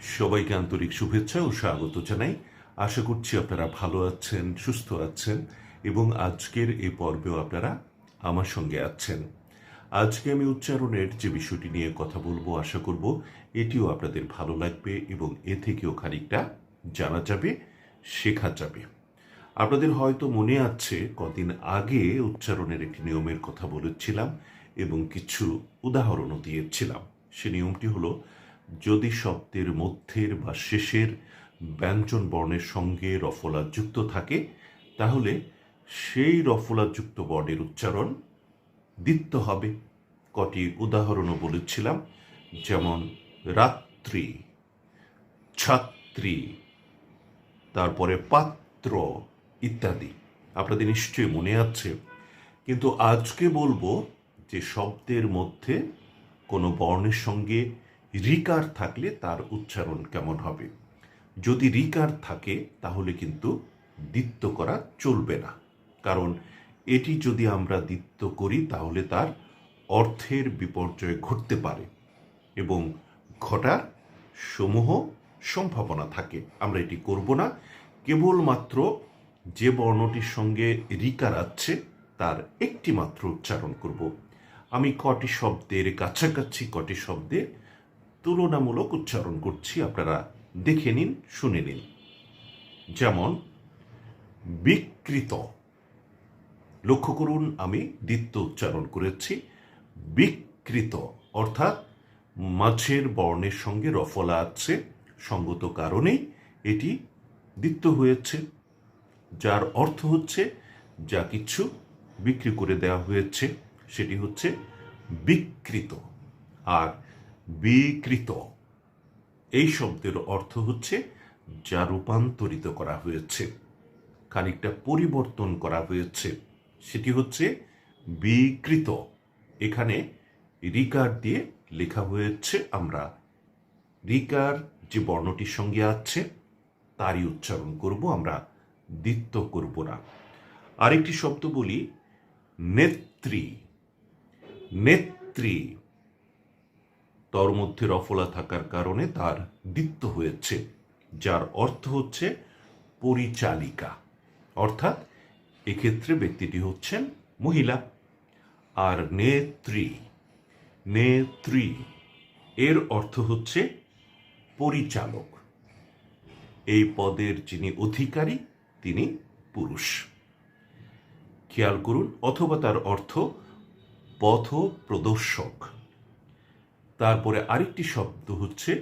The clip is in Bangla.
সবাইকে আন্তরিক শুভেচ্ছা ও স্বাগত জানাই। আশা করছি আপনারা ভালো আছেন, সুস্থ আছেন এবং আজকের এই পর্বেও আপনারা আমার সঙ্গে আছেন। আজকে আমি উচ্চারণের যে বিষয়টি নিয়ে কথা বলব, আশা করব এটিও আপনাদের ভালো লাগবে এবং এ থেকেও খানিকটা জানা যাবে, শেখা যাবে। আপনাদের হয়তো মনে আছে, কদিন আগে উচ্চারণের একটি নিয়মের কথা বলেছিলাম এবং কিছু উদাহরণও দিয়েছিলাম। সে নিয়মটি হলো যদি শব্দের মধ্যের বা শেষের ব্যঞ্জন বর্ণের সঙ্গে রফলা যুক্ত থাকে, তাহলে সেই রফলাযুক্ত বর্ণের উচ্চারণ দিত্য হবে। কটি উদাহরণও বলেছিলাম, যেমন রাত্রি, ছাত্রী, তারপরে পাত্র ইত্যাদি। আপনাদের নিশ্চয়ই মনে আছে। কিন্তু আজকে বলব যে শব্দের মধ্যে কোনো বর্ণের সঙ্গে রিকার থাকলে তার উচ্চারণ কেমন হবে? যদি রিকার থাকে, তাহলে কিন্তু দ্বিত্ব করা চলবে না। কারণ এটি যদি আমরা দ্বিত্ব করি, তাহলে তার অর্থের বিপর্যয় ঘটতে পারে এবং ঘটার সমূহ সম্ভাবনা থাকে। আমরা এটি করব না। কেবলমাত্র যে বর্ণটির সঙ্গে রিকার আছে, তার একটি মাত্র উচ্চারণ করব। আমি কটি শব্দের কাছাকাছি কটি শব্দের তুলনামূলক উচ্চারণ করছি, আপনারা দেখে নিন, শুনে নিন। যেমন, বিকৃত। লক্ষ্য করুন, আমি দ্বিত্ব উচ্চারণ করেছি, বিকৃত। অর্থাৎ মাছের বর্ণের সঙ্গে রফলা আছে, সঙ্গত কারণেই এটি দ্বিত্ব হয়েছে, যার অর্থ হচ্ছে, যা কিছু বিক্রি করে দেওয়া হয়েছে, সেটি হচ্ছে বিকৃত। আর বিকৃত। এই শব্দের অর্থ হচ্ছে যা রূপান্তরিত করা হয়েছে, খানিকটা পরিবর্তন করা হয়েছে। সেটি হচ্ছে বিকৃত। এখানে রিকার দিয়ে লেখা হয়েছে আমরা। রিকার যে বর্ণটির সঙ্গে আছে, তারই উচ্চারণ করব আমরা, দ্বিত্ব করব না। আরেকটি শব্দ বলি নেত্রী। নেত্রী তর মধ্যে রফলা থাকার কারণে তার দ্বিত্ব হয়েছে, যার অর্থ হচ্ছে পরিচালিকা। অর্থাৎ এক্ষেত্রে ব্যক্তিটি হচ্ছেন মহিলা। আর নেত্রী নেত্রী, এর অর্থ হচ্ছে পরিচালক। এই পদের যিনি অধিকারী, তিনি পুরুষ। খেয়াল করুন, অথবা তার অর্থ পথ প্রদর্শক তারপরে আরেকটি শব্দ হচ্ছে